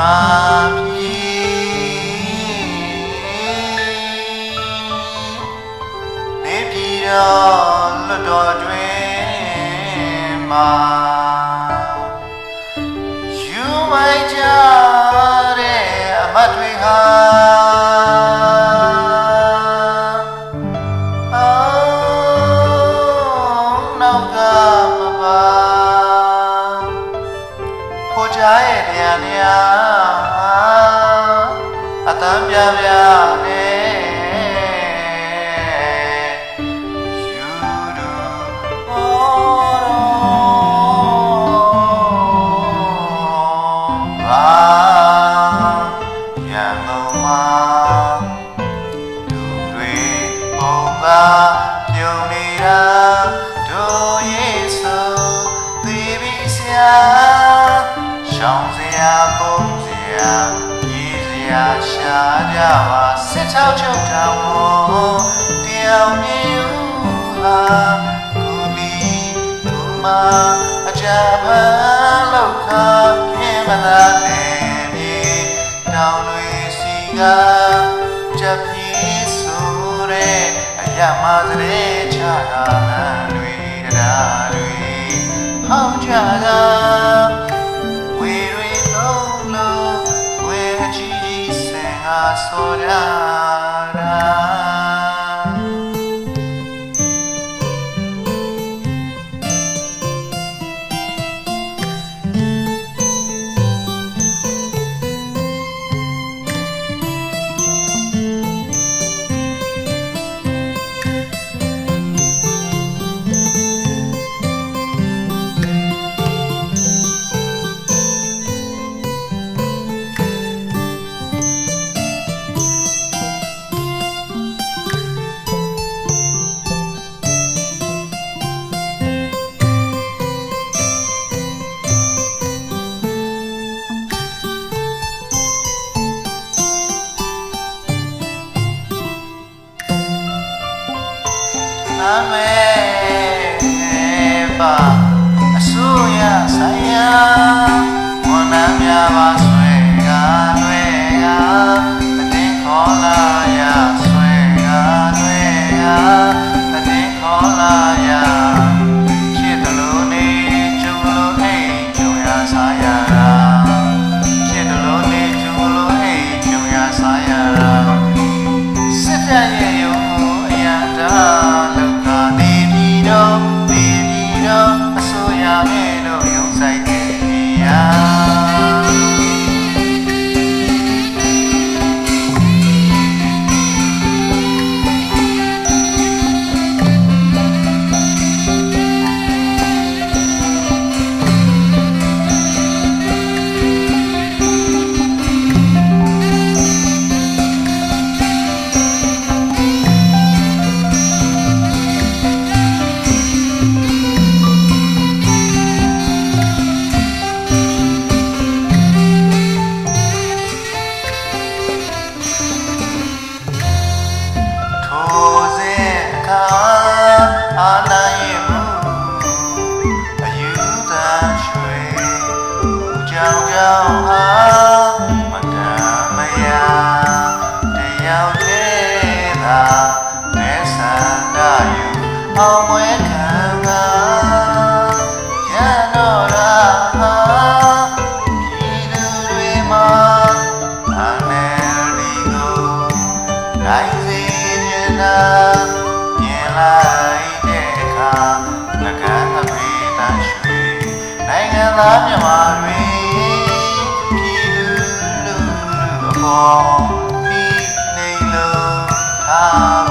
မာပြီနေပြည်တော်လွတ်တော်တွင်မှာယူမိုက်ကြတဲ့အမတ်တွေဟာ ဖိုးချားရဲ့တရားတရားအတန်းပြပြနဲ့ယူ ရာရေးစရာရှာကြပါစစ်ချောက်ချုပ်တာဝတယောက်မြည်ဦးဟာကိုလီကိုမအကြပန်းလောက်ခပြင်းမလာနဲ့မြေတောင်တွေစီကချက်ပြီးဆိုတဲ့အရမသတဲ့ချတာလမ်းတွေတရားတွေဟောင်းကြတာ ဟာဆို မဲပါအစိုးရဆိုင်ရာ နိုင်စေခြင်းသာမြင်လိုက်တဲ့အခါငကန်းအဖေတန်ရွှေနိုင်ငံသားမြန်မာတွေပြည်သူလူထုအပေါ်ပြီးနေလို့ထား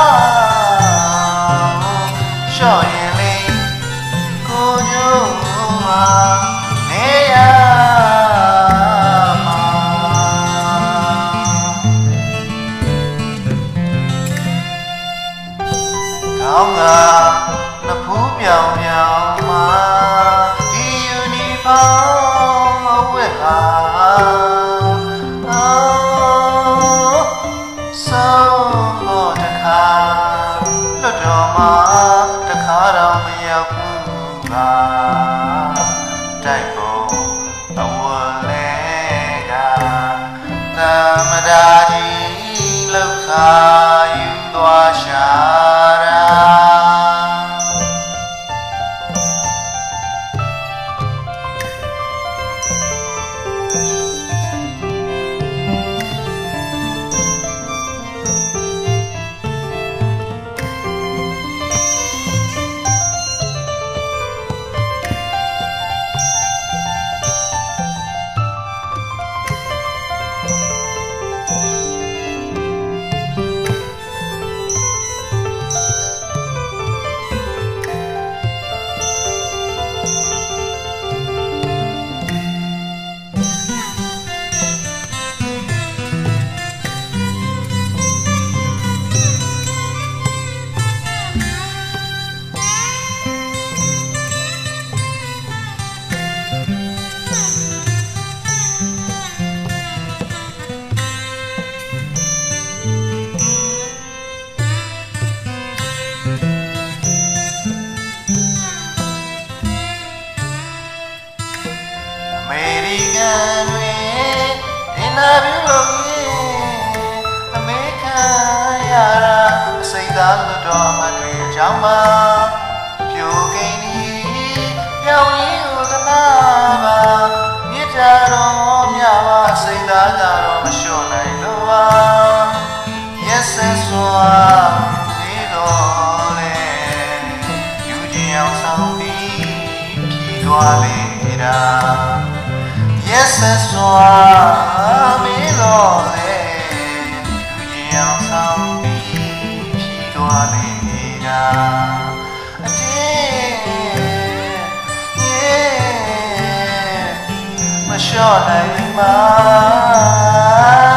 စိတ်သားရှော့ ခါတော့မ အစိတ်သားလွတ်တော်မှတွေအကြောင်းမှာပြိုကိန်းဒီပြောင်းရင်းကိုသနာပါမြစ်တာတော်မြပါအစိတ်သားကတော့မလျှော့နိုင်လို့ပါ Yes yes စွာဒီတော့လေယူခြင်းအောင်ဆောင်ပြီးဖြီးသွားလေတာ Yes yes စွာ တာအ